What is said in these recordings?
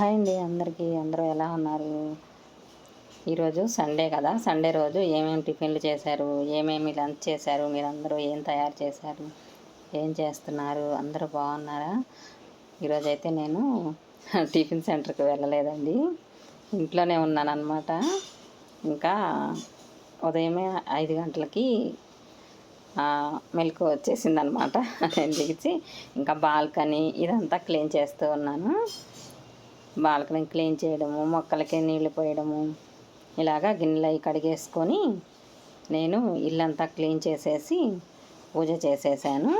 Hi అండి అందరికీ. అందరూ ఎలా ఉన్నారు? ఈరోజు సండే కదా. సండే రోజు ఏమేమి టిఫిన్లు చేశారు? ఏమేమి లంచ్ చేశారు? మీరందరూ ఏం తయారు చేశారు? ఏం చేస్తున్నారు? అందరూ బాగున్నారా? ఈరోజు అయితే నేను టిఫిన్ సెంటర్కి వెళ్ళలేదండి. ఇంట్లోనే ఉన్నానన్నమాట. ఇంకా ఉదయమే ఐదు గంటలకి మెలకు వచ్చేసిందనమాట నేను దిగిచి ఇంకా బాల్కనీ ఇదంతా క్లీన్ చేస్తూ ఉన్నాను. బాల్కనీ క్లీన్ చేయడము మొక్కలకి నీళ్ళు పోయడము ఇలాగా గిన్నెలు అవి కడిగేసుకొని నేను ఇల్లంతా క్లీన్ చేసేసి పూజ చేసేసాను.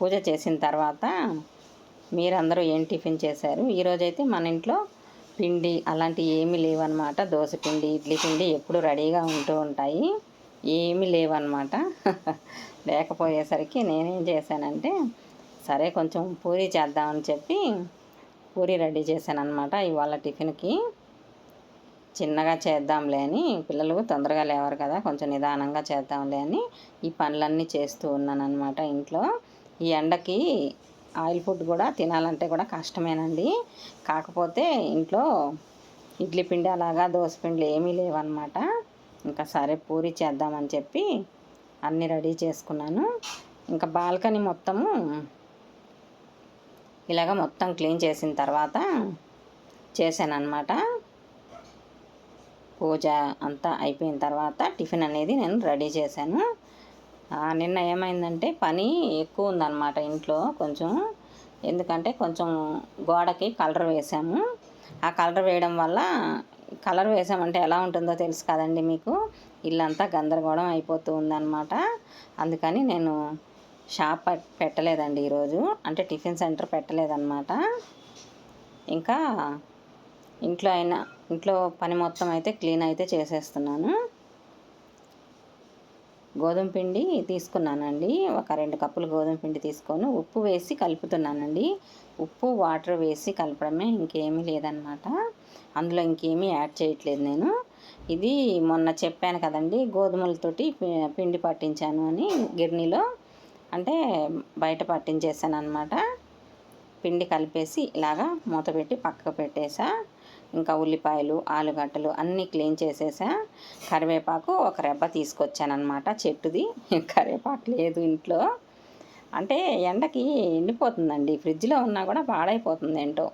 పూజ చేసిన తర్వాత మీరందరూ ఏం టిఫిన్ చేశారు? ఈరోజైతే మన ఇంట్లో పిండి అలాంటివి ఏమీ లేవన్నమాట. దోశ పిండి ఇడ్లీ పిండి ఎప్పుడు రెడీగా ఉంటూ ఉంటాయి. ఏమీ లేవన్నమాట. లేకపోయేసరికి నేనేం చేశానంటే సరే కొంచెం పూరి చేద్దామని చెప్పి పూరి రెడీ చేశాను అనమాట ఇవాళ టిఫిన్కి. చిన్నగా చేద్దాంలే అని పిల్లలు తొందరగా లేవరు కదా కొంచెం నిదానంగా చేద్దాంలే అని ఈ పనులన్నీ చేస్తూ ఉన్నాను అనమాట ఇంట్లో. ఈ ఎండకి ఆయిల్ ఫుడ్ కూడా తినాలంటే కూడా కష్టమేనండి. కాకపోతే ఇంట్లో ఇడ్లీ పిండి అలాగా దోశ పిండి ఏమీ లేవన్నమాట. ఇంకా సరే పూరి చేద్దామని చెప్పి అన్నీ రెడీ చేసుకున్నాను. ఇంకా బాల్కనీ మొత్తము ఇలాగ మొత్తం క్లీన్ చేసిన తర్వాత చేశాను పూజ అంతా అయిపోయిన తర్వాత టిఫిన్ అనేది నేను రెడీ చేశాను. నిన్న ఏమైందంటే పని ఎక్కువ ఉందన్నమాట ఇంట్లో కొంచెం. ఎందుకంటే కొంచెం గోడకి కలర్ వేసాము ఆ కలర్ వేయడం వల్ల కలర్ వేసామంటే ఎలా ఉంటుందో తెలుసు కదండి మీకు? ఇల్లంతా గందరగోళం అయిపోతూ ఉందన్నమాట. అందుకని నేను షాప్ పెట్టలేదండి ఈరోజు. అంటే టిఫిన్ సెంటర్ పెట్టలేదన్నమాట. ఇంకా ఇంట్లో అయినా ఇంట్లో పని మొత్తం అయితే క్లీన్ అయితే చేసేస్తున్నాను. గోధుమ పిండి తీసుకున్నానండి. ఒక రెండు కప్పులు గోధుమ పిండి తీసుకొని ఉప్పు వేసి కలుపుతున్నానండి. ఉప్పు వాటర్ వేసి కలపడమే ఇంకేమీ లేదనమాట అందులో ఇంకేమీ యాడ్ చేయట్లేదు నేను. ఇది మొన్న చెప్పాను కదండి గోధుమలతోటి పిండి పట్టించాను అని గిర్నీలో. అంటే బయట పట్టించేసాను అనమాట పిండి కలిపేసి ఇలాగా మూత పెట్టి పక్కకు పెట్టేసా. ఇంకా ఉల్లిపాయలు ఆలుగడ్డలు అన్నీ క్లీన్ చేసేసా. కరివేపాకు ఒక రెబ్బ తీసుకొచ్చానమాట చెట్టుది. కరివేపాకు లేదు ఇంట్లో. అంటే ఎండకి ఎండిపోతుందండి. ఫ్రిడ్జ్లో ఉన్నా కూడా పాడైపోతుంది ఏంటో.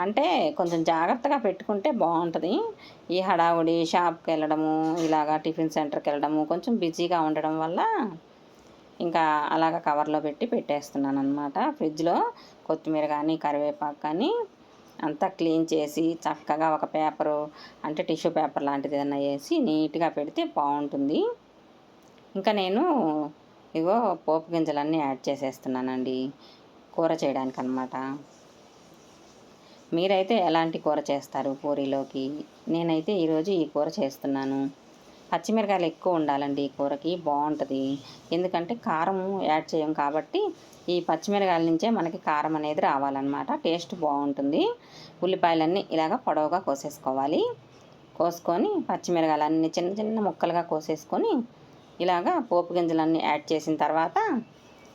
అంటే కొంచెం జాగ్రత్తగా పెట్టుకుంటే బాగుంటుంది. ఈ హడావుడి షాప్కి వెళ్ళడము ఇలాగా టిఫిన్ సెంటర్కి వెళ్ళడము కొంచెం బిజీగా ఉండడం వల్ల ఇంకా అలాగ కవర్లో పెట్టి పెట్టేస్తున్నాను అనమాట ఫ్రిడ్జ్లో కొత్తిమీర కానీ కరివేపాకు కానీ అంతా క్లీన్ చేసి చక్కగా ఒక పేపరు అంటే టిష్యూ పేపర్ లాంటిది ఏదైనా వేసి నీట్గా పెడితే బాగుంటుంది. ఇంకా నేను ఇగో పోపు గింజలన్నీ యాడ్ చేసేస్తున్నానండి కూర చేయడానికి అనమాట మీరైతే ఎలాంటి కూర చేస్తారు పూరీలోకి? నేనైతే ఈరోజు ఈ కూర చేస్తున్నాను. పచ్చిమిరకాయలు ఎక్కువ ఉండాలండి ఈ కూరకి. బాగుంటుంది. ఎందుకంటే కారం యాడ్ చేయం కాబట్టి ఈ పచ్చిమిరకాయల నుంచే మనకి కారం అనేది రావాలన్నమాట. టేస్ట్ బాగుంటుంది. ఉల్లిపాయలన్నీ ఇలాగ పొడవుగా కోసేసుకోవాలి. కోసుకొని పచ్చిమిరకాయలన్నీ చిన్న చిన్న ముక్కలుగా కోసేసుకొని ఇలాగా పోపు గింజలన్నీ యాడ్ చేసిన తర్వాత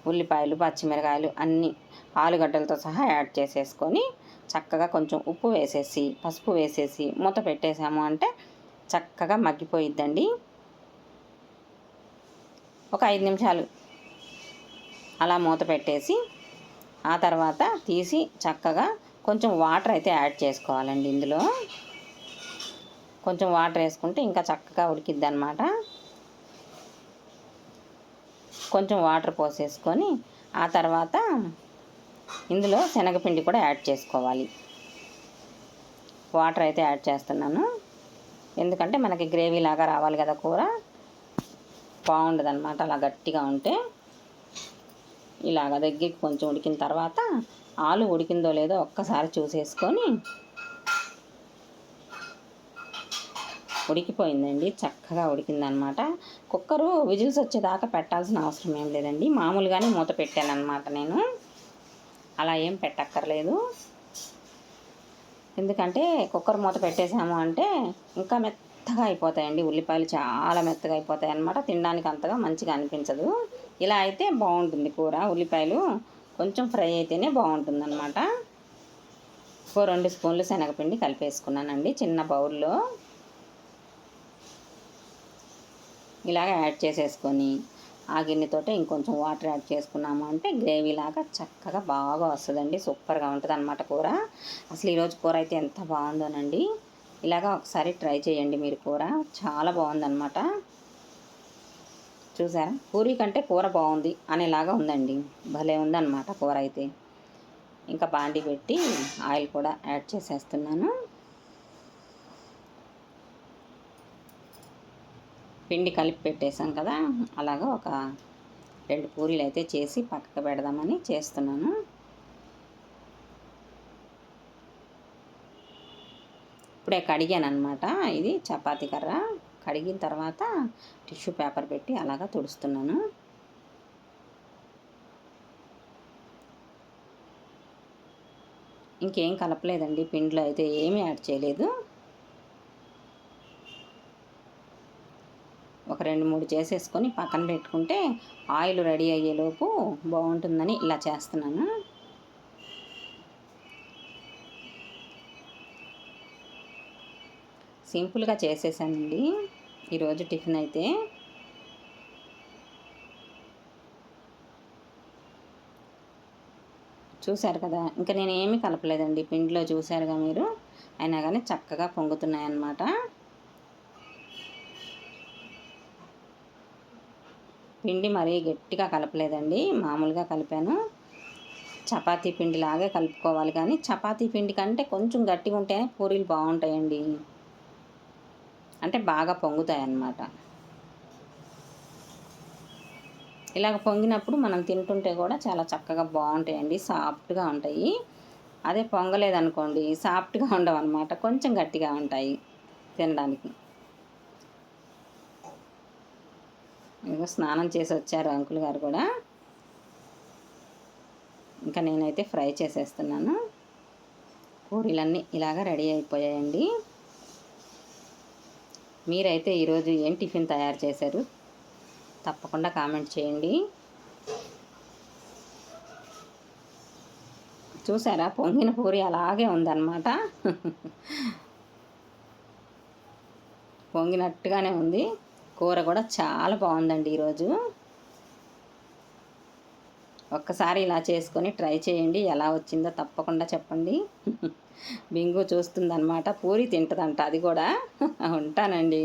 ఉల్లిపాయలు పచ్చిమిరకాయలు అన్నీ ఆలుగడ్డలతో సహా యాడ్ చేసేసుకొని చక్కగా కొంచెం ఉప్పు వేసేసి పసుపు వేసేసి మూత పెట్టేసాము అంటే చక్కగా మగ్గిపోయిద్దండి. ఒక ఐదు నిమిషాలు అలా మూత పెట్టేసి ఆ తర్వాత తీసి చక్కగా కొంచెం వాటర్ అయితే యాడ్ చేసుకోవాలండి ఇందులో. కొంచెం వాటర్ వేసుకుంటే ఇంకా చక్కగా ఉడికిద్ది అనమాట కొంచెం వాటర్ పోసేసుకొని ఆ తర్వాత ఇందులో శనగపిండి కూడా యాడ్ చేసుకోవాలి. వాటర్ అయితే యాడ్ చేస్తున్నాను. ఎందుకంటే మనకి గ్రేవీ లాగా రావాలి కదా కూర. బాగుండదు అనమాట అలా గట్టిగా ఉంటే ఇలాగ దగ్గరికి కొంచెం ఉడికిన తర్వాత ఆలు ఉడికిందో లేదో ఒక్కసారి చూసేసుకొని ఉడికిపోయిందండి. చక్కగా ఉడికిందనమాట కుక్కరు విజిల్స్ వచ్చేదాకా పెట్టాల్సిన అవసరం ఏం లేదండి. మామూలుగానే మూత పెట్టాను అనమాట నేను. అలా ఏం పెట్టక్కర్లేదు. ఎందుకంటే కుక్కర్ మూత పెట్టేసాము అంటే ఇంకా మెత్తగా అయిపోతాయండి. ఉల్లిపాయలు చాలా మెత్తగా అయిపోతాయి అన్నమాట. తినడానికి అంతగా మంచిగా అనిపించదు. ఇలా అయితే బాగుంటుంది కూర. ఉల్లిపాయలు కొంచెం ఫ్రై అయితేనే బాగుంటుంది అనమాట ఓ రెండు స్పూన్లు శనగపిండి కలిపేసుకున్నానండి చిన్న బౌల్లో. ఇలాగ యాడ్ చేసేసుకొని ఆ గిన్నెతోటే ఇంకొంచెం వాటర్ యాడ్ చేసుకున్నాము. అంటే గ్రేవీ లాగా చక్కగా బాగా వస్తుందండి. సూపర్గా ఉంటుంది అనమాట కూర. అసలు ఈరోజు కూర అయితే ఎంత బాగుందోనండి. ఇలాగా ఒకసారి ట్రై చేయండి మీరు కూర. చాలా బాగుందన్నమాట. చూసారా? పూరి కంటే కూర బాగుంది అనేలాగా ఉందండి. భలే ఉందన్నమాట కూర అయితే. ఇంకా బాండి పెట్టి ఆయిల్ కూడా యాడ్ చేసేస్తున్నాను. పిండి కలిపి పెట్టేశాం కదా అలాగా ఒక రెండు పూరీలు అయితే చేసి పక్కకు పెడదామని చేస్తున్నాను. ఇప్పుడే కడిగాను అనమాట ఇది చపాతి కర్ర. కడిగిన తర్వాత టిష్యూ పేపర్ పెట్టి అలాగా తుడుస్తున్నాను. ఇంకేం కలపలేదండి పిండిలో అయితే ఏమీ యాడ్ చేయలేదు. ఒక రెండు మూడు చేసేసుకొని పక్కన పెట్టుకుంటే ఆయిల్ రెడీ అయ్యేలోపు బాగుంటుందని ఇలా చేస్తున్నాను. సింపుల్గా చేసేసానండి. ఈరోజు టిఫిన్ అయితే. చూశారు కదా ఇంకా నేను ఏమీ కలపలేదండి. పిండిలో చూశారుగా మీరు. అయినా కానీ చక్కగా పొంగుతున్నాయన్నమాట. పిండి మరీ గట్టిగా కలపలేదండి. మామూలుగా కలిపాను. చపాతీ పిండి లాగే కలుపుకోవాలి కానీ చపాతీ పిండి కంటే కొంచెం గట్టిగా ఉంటేనే పూరీలు బాగుంటాయండి. అంటే బాగా పొంగుతాయి అన్నమాట ఇలాగ పొంగినప్పుడు మనం తింటుంటే కూడా చాలా చక్కగా బాగుంటాయండి. సాఫ్ట్గా ఉంటాయి. అదే పొంగలేదనుకోండి సాఫ్ట్గా ఉండవు అనమాట కొంచెం గట్టిగా ఉంటాయి తినడానికి. ఇదిగో స్నానం చేసి వచ్చారు అంకుల్ గారు కూడా. ఇంకా నేనైతే ఫ్రై చేసేస్తున్నాను. పూరీలన్నీ ఇలాగ రెడీ అయిపోయాయండి. మీరైతే ఈరోజు ఏం టిఫిన్ తయారు చేశారు? తప్పకుండా కామెంట్ చేయండి. చూసారా? పొంగిన పూరి అలాగే ఉందన్నమాట. పొంగినట్టుగానే ఉంది. కూర కూడా చాలా బాగుందండి ఈరోజు. ఒక్కసారి ఇలా చేసుకొని ట్రై చేయండి. ఎలా వచ్చిందో తప్పకుండా చెప్పండి. బింగు చూస్తుందన్నమాట. పూరి తింటుందంట అది కూడా. ఉంటానండి.